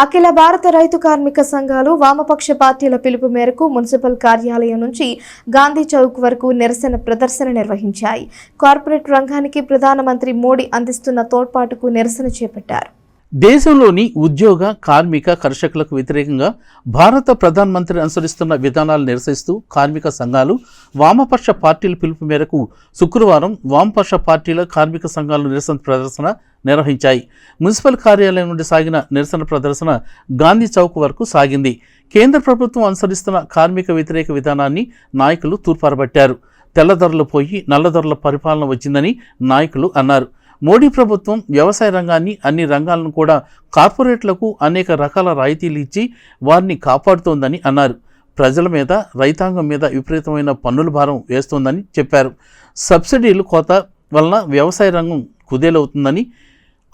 అఖిల భారత రైతు కార్మిక సంఘాలు వామపక్ష పార్టీల పిలుపు మేరకు మున్సిపల్ కార్యాలయం నుంచి గాంధీ చౌక్ వరకు నిరసన ప్రదర్శన నిర్వహించాయి. కార్పొరేట్ రంగానికి ప్రధానమంత్రి మోడీ అందిస్తున్న తోడ్పాటుకు నిరసన చేపట్టారు. దేశంలోని ఉద్యోగ కార్మిక కర్షకులకు వ్యతిరేకంగా భారత ప్రధానమంత్రి అనుసరిస్తున్న విధానాలు నిరసిస్తూ కార్మిక సంఘాలు వామపక్ష పార్టీల పిలుపు మేరకు శుక్రవారం వామపక్ష పార్టీల కార్మిక సంఘాలు నిరసన ప్రదర్శన నిర్వహించాయి. మున్సిపల్ కార్యాలయం నుండి సాగిన నిరసన ప్రదర్శన గాంధీ చౌక్ వరకు సాగింది. కేంద్ర ప్రభుత్వం అనుసరిస్తున్న కార్మిక వ్యతిరేక విధానాన్ని నాయకులు తూర్పారబట్టారు. తెల్లధరలు పోయి నల్లధరల పరిపాలన వచ్చిందని నాయకులు అన్నారు. మోడీ ప్రభుత్వం వ్యవసాయ రంగాన్ని అన్ని రంగాలను కూడా కార్పొరేట్లకు అనేక రకాల రాయితీలు ఇచ్చి వారిని కాపాడుతోందని అన్నారు. ప్రజల మీద రైతాంగం మీద విపరీతమైన పన్నుల భారం వేస్తోందని చెప్పారు. సబ్సిడీలు కోత వలన వ్యవసాయ రంగం కుదేలవుతుందని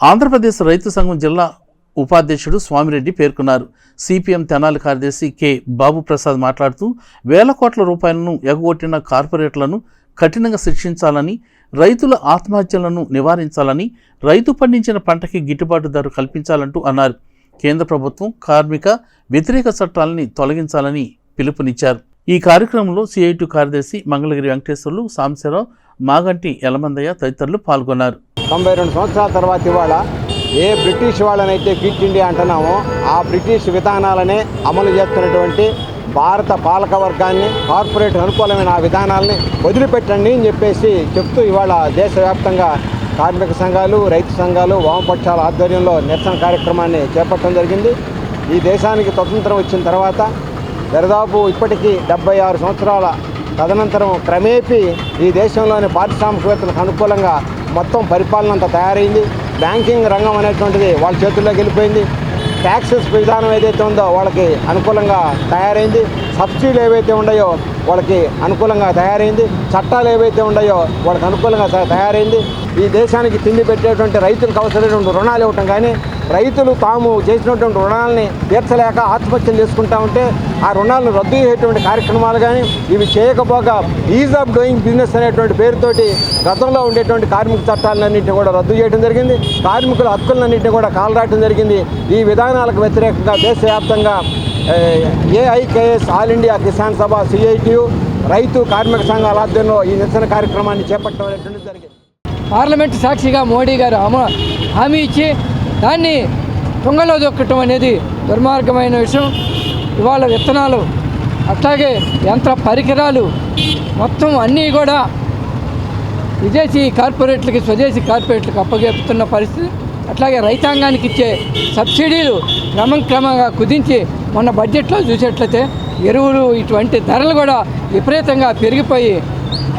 ఆంధ్రప్రదేశ్ రైతు సంఘం జిల్లా ఉపాధ్యక్షుడు స్వామిరెడ్డి పేర్కొన్నారు. సిపిఎం తెనాలి కార్యదర్శి కె. బాబు ప్రసాద్ మాట్లాడుతూ వేల కోట్ల రూపాయలను ఎగగొట్టిన కార్పొరేట్లను కఠినంగా శిక్షించాలని రైతుల ఆత్మహత్యలను నివారించాలని రైతు పండించిన పంటకి గిట్టుబాటు ధర కల్పించాలంటూ అన్నారు. కేంద్ర ప్రభుత్వం కార్మిక వ్యతిరేక చట్టాలని తొలగించాలని పిలుపునిచ్చారు. ఈ కార్యక్రమంలో సిఐటి కార్యదర్శి మంగళగిరి వెంకటేశ్వర్లు సాంశరావు మాగంటి యలమందయ్య తదితరులు పాల్గొన్నారు. తొంభై రెండు సంవత్సరాల తర్వాత ఇవాళ ఏ బ్రిటిష్ వాళ్ళనైతే క్విట్ ఇండియా అంటున్నామో ఆ బ్రిటిష్ విధానాలనే అమలు చేస్తున్నటువంటి భారత పాలక వర్గాన్ని కార్పొరేట్ అనుకూలమైన ఆ విధానాలని వదిలిపెట్టండి అని చెప్పేసి చెప్తూ ఇవాళ దేశవ్యాప్తంగా కార్మిక సంఘాలు రైతు సంఘాలు వామపక్షాల ఆధ్వర్యంలో నిరసన కార్యక్రమాన్ని చేపట్టడం జరిగింది. ఈ దేశానికి స్వతంత్రం వచ్చిన తర్వాత దరిదాపు ఇప్పటికీ డెబ్బై ఆరు సంవత్సరాల తదనంతరం క్రమేపీ ఈ దేశంలోని పారిశ్రామికవేత్తలకు అనుకూలంగా మొత్తం పరిపాలన అంతా తయారైంది. బ్యాంకింగ్ రంగం అనేటువంటిది వాళ్ళ చేతుల్లోకి వెళ్ళిపోయింది. ట్యాక్సెస్ విధానం ఏదైతే ఉందో వాళ్ళకి అనుకూలంగా తయారైంది సబ్సిడీలు ఏవైతే ఉన్నాయో వాళ్ళకి అనుకూలంగా తయారైంది చట్టాలు ఏవైతే ఉన్నాయో వాళ్ళకి అనుకూలంగా తయారైంది. ఈ దేశానికి తిండి పెట్టేటువంటి రైతులకు అవసరమైనటువంటి రుణాలు ఇవ్వటం కానీ రైతులు తాము చేసినటువంటి రుణాలని తీర్చలేక ఆత్మహత్యలు చేసుకుంటా ఉంటే ఆ రుణాలను రద్దు చేసేటువంటి కార్యక్రమాలు కానీ ఇవి చేయకపోగా ఈజ్ ఆఫ్ డూయింగ్ బిజినెస్ అనేటువంటి పేరుతోటి గతంలో ఉండేటువంటి కార్మిక చట్టాలన్నింటినీ కూడా రద్దు చేయడం జరిగింది. కార్మికుల హక్కులన్నింటినీ కూడా కాలరాయడం జరిగింది. ఈ విధానాలకు వ్యతిరేకంగా దేశవ్యాప్తంగా ఏఐకేఎస్ ఆల్ ఇండియా కిసాన్ సభ సిఐటియు రైతు కార్మిక సంఘాల ఆధ్వర్యంలో ఈ నిరసన కార్యక్రమాన్ని చేపట్టడం అనేటువంటిది జరిగింది. పార్లమెంట్ సాక్షిగా మోడీ గారు హామీ ఇచ్చి దాన్ని తుంగలో దొక్కటం అనేది దుర్మార్గమైన విషయం. ఇవాళ విత్తనాలు అట్లాగే యంత్ర పరికరాలు మొత్తం అన్నీ కూడా విదేశీ కార్పొరేట్లకి స్వదేశీ కార్పొరేట్లకు అప్పగెపుతున్న పరిస్థితి. అట్లాగే రైతాంగానికి ఇచ్చే సబ్సిడీలు క్రమం క్రమంగా కుదించి మొన్న బడ్జెట్లో చూసేట్లయితే ఎరువులు ఇటువంటి ధరలు కూడా విపరీతంగా పెరిగిపోయి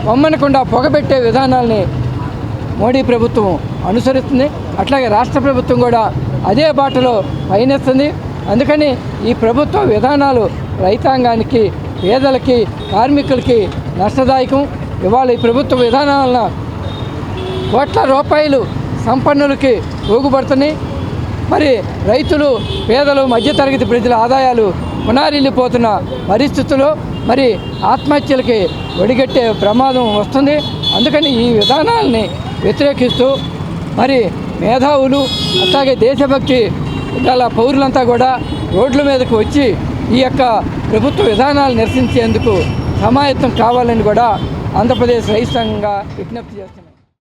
బొమ్మనకుండా పొగబెట్టే విధానాల్ని మోడీ ప్రభుత్వం అనుసరిస్తుంది. అట్లాగే రాష్ట్ర ప్రభుత్వం కూడా అదే బాటలో పయనిస్తుంది. అందుకని ఈ ప్రభుత్వ విధానాలు రైతాంగానికి పేదలకి కార్మికులకి నష్టదాయకం. ఇవాళ ఈ ప్రభుత్వ విధానాలను కోట్ల రూపాయలు సంపన్నులకి ఊగుపడుతున్నాయి మరి రైతులు పేదలు మధ్యతరగతి ప్రజల ఆదాయాలు పునారిల్లిపోతున్న పరిస్థితుల్లో మరి ఆత్మహత్యలకి ఒడిగట్టే ప్రమాదం వస్తుంది. అందుకని ఈ విధానాలని వ్యతిరేకిస్తూ మరి మేధావులు అట్లాగే దేశభక్తి గల పౌరులంతా కూడా రోడ్ల మీదకు వచ్చి ఈ యొక్క ప్రభుత్వ విధానాలు నిరసించేందుకు సమాయత్తం కావాలని కూడా ఆంధ్రప్రదేశ్ రైతు సంఘంగా విజ్ఞప్తి చేస్తున్నారు.